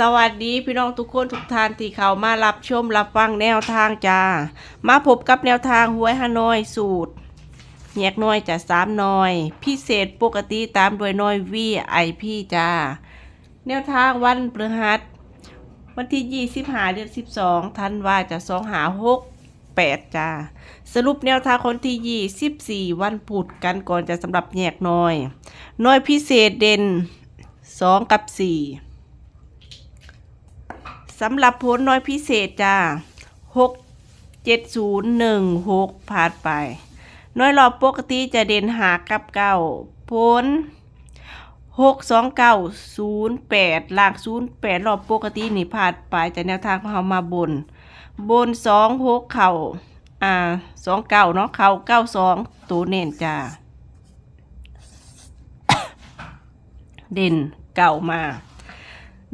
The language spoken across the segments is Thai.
สวัสดีพี่น้องทุกคนทุกท่านที่เข้ามารับชมรับฟังแนวทางจ้า มาพบกับแนวทางหวยฮานอยสูตรแยกหน้อยจะสามหน้อย พิเศษปกติตามโดยหน้อยวีไอพี่จ้า แนวทางวันพฤหัสวันที่ยี่สิบหาเดือนสิบสองธันวาจะสองหาหกแปดจ้า สรุปแนวทางคนที่ยี่สิบสี่วันพุธกันก่อนจะสำหรับแยกหน้อยหน้อยพิเศษเด่นสองกับสี่ สำหรับผลน้อยพิเศษจ้าหกเจ็ดศูนย์หนึ่งหกผ่านไป น้อยรอบปกติจะเด่นหากับเก้าผลหกสองเก้าศูนย์แปดล่างศูนย์แปดรอบปกตินี่ผ่านไปจะแนวทางของเรามาบน บนสองหกเข่าอ่าสองเก้าเนาะเข่าเก้าสองตัวเน่นจ้าเด่นเก่ามา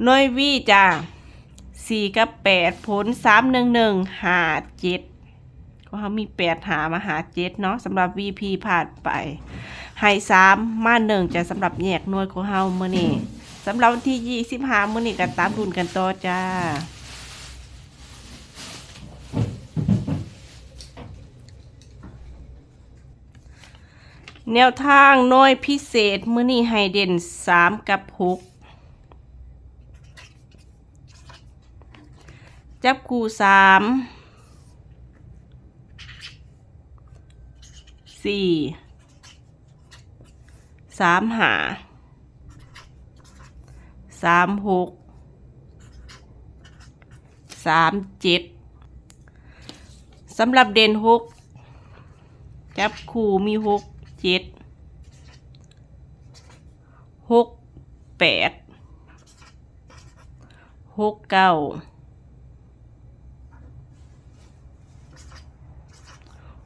น้อยวีจ้า สี่กับแปดผลสามหนึ่งหนึ่งหาเจ็ดก็เขามีแปดหามาหาเจ็ดเนาะสำหรับ VP ผ่านไปไฮสามมาหนึ่งจะสำหรับแยกนวดของเฮาเมื่อนี่สำหรับวันที่ยี่สิบห้าเมื่อนี่ก็ตามดุลกันต่อจ้าแนวทางน้อยพิเศษ มื้อนี่ไฮเด่นมกับหก จับคู่สามสี่สามหาสามหกสามเจ็ดสำหรับเด่นหกจับคู่มีหกเจ็ดหกแปดหกเก้า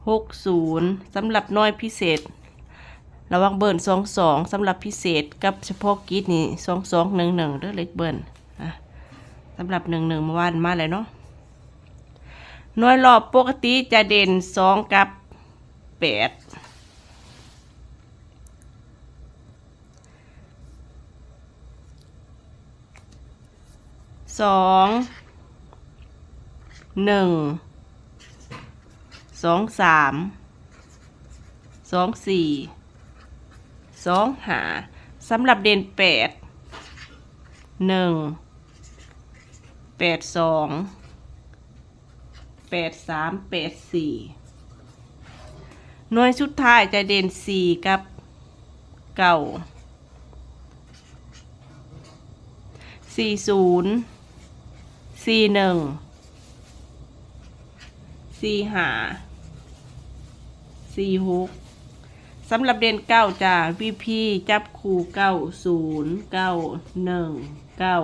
หกศูนย์สำหรับน้อยพิเศษ ระวังเบิร์นสองสองสำหรับพิเศษกับเฉพาะกีดนี่สองสองหนึ่งหนึ่งเด้อเล็กเบิร์นอะสำหรับหนึ่งหนึ่งเมื่อวานมาเลยเนาะน้อยรอบปกติจะเด่นสองกับแปดสองหนึ่ง สองสามสองสี่สองหาสำหรับเด่นแปดหนึ่งแปดสองแปดสามแปดสี่หน่วยสุดท้ายจะเด่นสี่กับเก้าสี่ศูนย์สี่หนึ่งสี่หา สี่หกสำหรับเด่นเก้าจ้าวีพีจับคู่เก้าศูนย์เก้าหนึ่งเก้า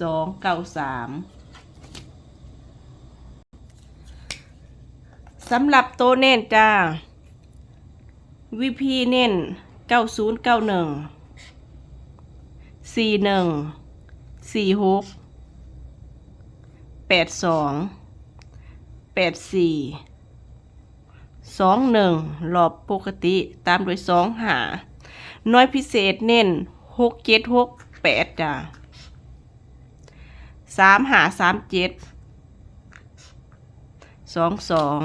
สองเก้าสามสำหรับโตเน้นจ้าวีพีเน้นเก้าศูนย์เก้าหนึ่งสี่หนึ่งสี่หกแปดสองแปดสี่ สองหนึ่งรอบปกติตามด้วยสองหาน้อยพิเศษเน้นหกเจ็ดหกแปดจ้ะสามหาสามเจ็ดสองสอง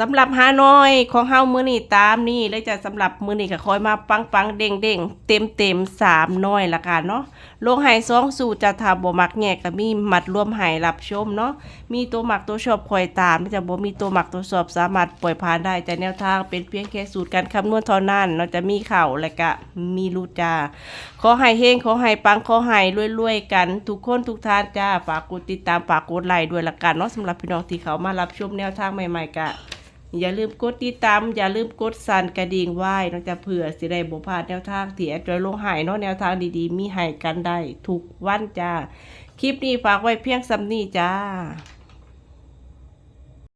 สำหรับฮานอยของเฮามือนี่ตามนี่เลยจะสำหรับมือนี่ก็คอยมาปังปังเด้งเด้งเต็มเต็มสามน้อยละกันเนาะลงไห้สองสูตรจะทาบ่มักแงกก็มีหมัดรวมไห้รับชมเนาะมีตัวหมักตัวชอบคอยตามจะบ่มีตัวหมักตัวสอบสามารถปล่อยผ่านได้แต่แนวทางเป็นเพียงแค่สูตรการคำนวณเท่านั้นเนาจะมีเข่าและก็มีรูดจ้าขอให้เฮงขอให้ปังขอให้รวยๆกัน ทุกคนทุกท่านจ้าฝากกดติดตามฝากกดไลค์ด้วยละกันเนาะสำหรับพี่น้องที่เขามารับชมแนวทางใหม่ๆกะ อย่าลืมกดติดตามอย่าลืมกดสั่นกระดิ่งไว้นอกจากเผื่อสิได้บ่พลาดแนวทางที่แอดจอยลงหายเนาะแนวทางดีๆ มีหายกันได้ทุกวันจ้า คลิปนี้ฝากไว้เพียงสำนี้จ้า